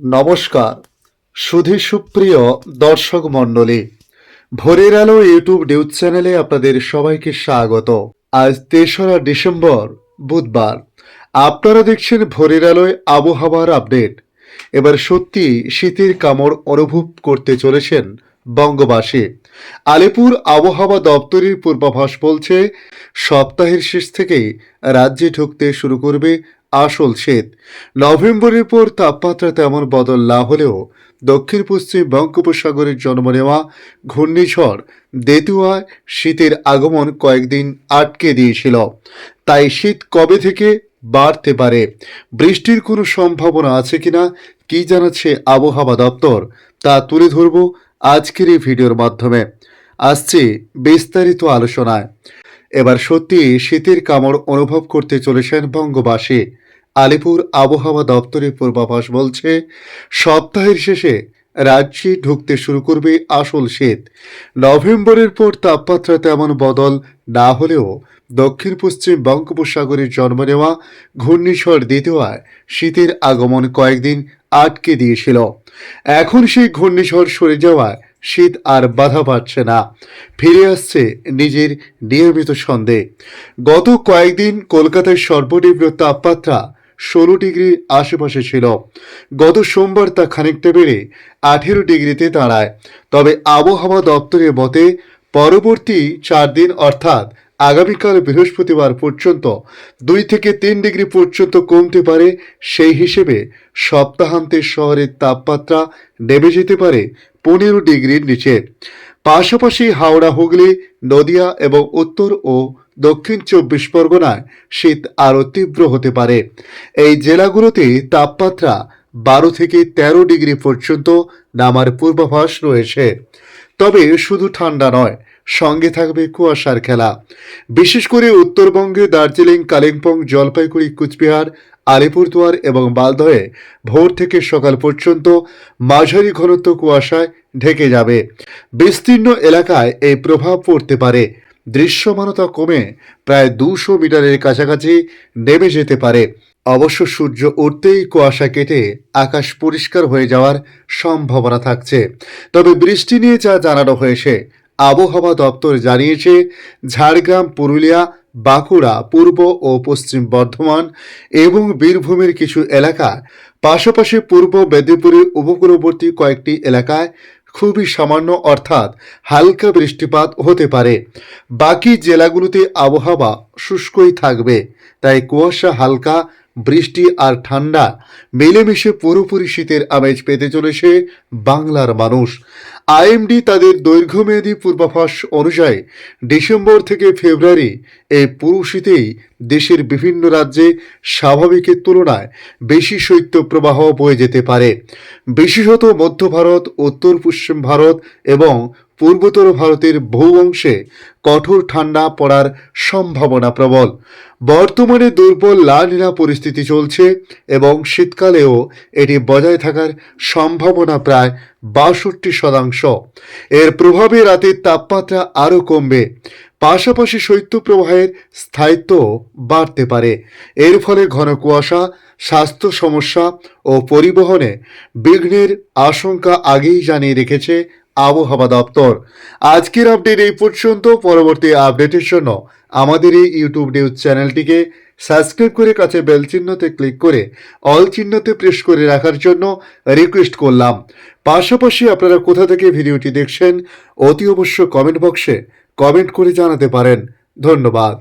নমস্কার। সুধী সুপ্রিয় দর্শক মণ্ডলী, ভোরের আলো ইউটিউব নিউজ চ্যানেলে আপনাদের সবাইকে স্বাগত। আজ তেসরা ডিসেম্বর, বুধবার। আপনারা দেখছেন ভোরের আলোয় আবহাওয়ার আপডেট। এবার সত্যি শীতের কামড় অনুভব করতে চলেছেন বঙ্গবাসী। আলিপুর আবহাওয়া দপ্তরের পূর্বাভাস বলছে, সপ্তাহের শেষ থেকেই রাজ্যে ঢুকতে শুরু করবে আসল শীত। নভেম্বরের পর তাপমাত্রা তেমন বদল না হলেও দক্ষিণ পশ্চিম বঙ্গোপসাগরের জন্ম নেওয়া ঘূর্ণিঝড় দেতুয়ায় শীতের আগমন কয়েকদিন আটকে দিয়েছিল। তাই শীত কবে থেকে বাড়তে পারে, বৃষ্টির কোনো সম্ভাবনা আছে কিনা, কি জানাচ্ছে আবহাওয়া দপ্তর, তা তুলে ধরব আজকের এই ভিডিওর মাধ্যমে। আসছে বিস্তারিত আলোচনায়। এবার সত্যি শীতের কামড় অনুভব করতে চলেছেন বঙ্গবাসী। আলিপুর আবহাওয়া দপ্তরের পূর্বাভাস বলছে, সপ্তাহের শেষে রাজ্যে ঢুকতে শুরু করবে আসল শীত। নভেম্বরের পর তাপমাত্রা তেমন বদল না হলেও দক্ষিণ পশ্চিম বঙ্গোপসাগরে জন্ম নেওয়া ঘূর্ণিঝড় দ্বিতীয় শীতের আগমন কয়েকদিন আটকে দিয়েছিল। এখন সেই ঘূর্ণিঝড় সরে যাওয়ায় শীত আর বাধা পাচ্ছে না। ফিরে আসছে নিজের নিয়মিত সন্দেহ। গত কয়েকদিন কলকাতায় সর্বনিম্ন তাপমাত্রা ষোলো ডিগ্রির আশেপাশে ছিল। গত সোমবার তা খানিকটা বেড়ে আঠেরো ডিগ্রিতে দাঁড়ায়। তবে আবহাওয়া দপ্তরের মতে, পরবর্তী চার দিন অর্থাৎ আগামীকাল বৃহস্পতিবার পর্যন্ত দুই থেকে তিন ডিগ্রি পর্যন্ত কমতে পারে। সেই হিসেবে সপ্তাহান্তে শহরের তাপমাত্রা নেমে যেতে পারে পনেরো ডিগ্রির নিচে। পাশাপাশি হাওড়া, হুগলি, নদিয়া এবং উত্তর ও দক্ষিণ চব্বিশ পরগনায় শীত আরও তীব্র হতে পারে। এই জেলাগুলোতে তাপমাত্রা বারো থেকে তেরো ডিগ্রি পর্যন্ত নামার পূর্বাভাস রয়েছে। তবে শুধু ঠান্ডা নয়, সঙ্গে থাকবে কুয়াশার খেলা। বিশেষ করে উত্তরবঙ্গে দার্জিলিং, কালিম্পং, জলপাইগুড়ি, কুচবিহার, আলিপুরদুয়ার এবং মালদহে ভোর থেকে সকাল পর্যন্ত মাঝারি ঘনত্ব কুয়াশায় ঢেকে যাবে। বিস্তীর্ণ এলাকায় এই প্রভাব পড়তে পারে। দৃশ্যমানতা কমে প্রায় দুশো মিটারের কাছাকাছি নেমে যেতে পারে। অবশ্য সূর্য উঠতেই কুয়াশা কেটে আকাশ পরিষ্কার হয়ে যাওয়ার সম্ভাবনা থাকছে। তবে বৃষ্টি নিয়ে যা জানানো হয়েছে, আবহাওয়া দপ্তর জানিয়েছে, ঝাড়গ্রাম, পুরুলিয়া, বাঁকুড়া, পূর্ব ও পশ্চিম বর্ধমান এবং বীরভূমের কিছু এলাকা, পাশাপাশি পূর্ব মেদিনীপুরের উপকূলবর্তী কয়েকটি এলাকায় খুবই সামান্য অর্থাৎ হালকা বৃষ্টিপাত হতে পারে। বাকি জেলাগুলোতে আবহাওয়া শুষ্কই থাকবে, তাই কুয়াশা, হালকা বৃষ্টি আর ঠান্ডা মিলেমিশে পুরোপুরি শীতের আমেজ পেতে চলেছে বাংলার মানুষ। আইএমডি তাদের দৈর্ঘ্যমেয়াদী পূর্বাভাস অনুযায়ী ডিসেম্বর থেকে ফেব্রুয়ারি এই পুরো শীতেই দেশের বিভিন্ন রাজ্যে স্বাভাবিকের তুলনায় বেশি শৈত্যপ্রবাহ বয়ে যেতে পারে। বিশেষত মধ্য ভারত, উত্তর পশ্চিম ভারত এবং পূর্বতর ভারতের বহু অংশে কঠোর ঠান্ডা পড়ার সম্ভাবনা প্রবল। বর্তমানে দুর্বল লালিনা পরিস্থিতি চলছে এবং শীতকালেও এটি বজায় থাকার সম্ভাবনা প্রায় বাষট্টি শতাংশ। এর প্রভাবে রাতের তাপমাত্রা আরও কমবে। পাশাপাশি শৈত্যপ্রবাহের স্থায়িত্ব বাড়তে পারে। এর ফলে ঘন কুয়াশা, স্বাস্থ্য সমস্যা ও পরিবহনে বিঘ্নের আশঙ্কা আগেই জানিয়ে রেখেছে আবহাওয়া দপ্তর। আজকের আপডেট এই পর্যন্ত। পরবর্তী আপডেটের জন্য আমাদের এই ইউটিউব নিউজ চ্যানেলটিকে সাবস্ক্রাইব করে কাছে বেল চিহ্নতে ক্লিক করে অল চিহ্নতে প্রেস করে রাখার জন্য রিকোয়েস্ট করলাম। পাশাপাশি আপনারা কোথা থেকে ভিডিওটি দেখছেন, অতি অবশ্য কমেন্ট বক্সে কমেন্ট করে জানাতে পারেন। ধন্যবাদ।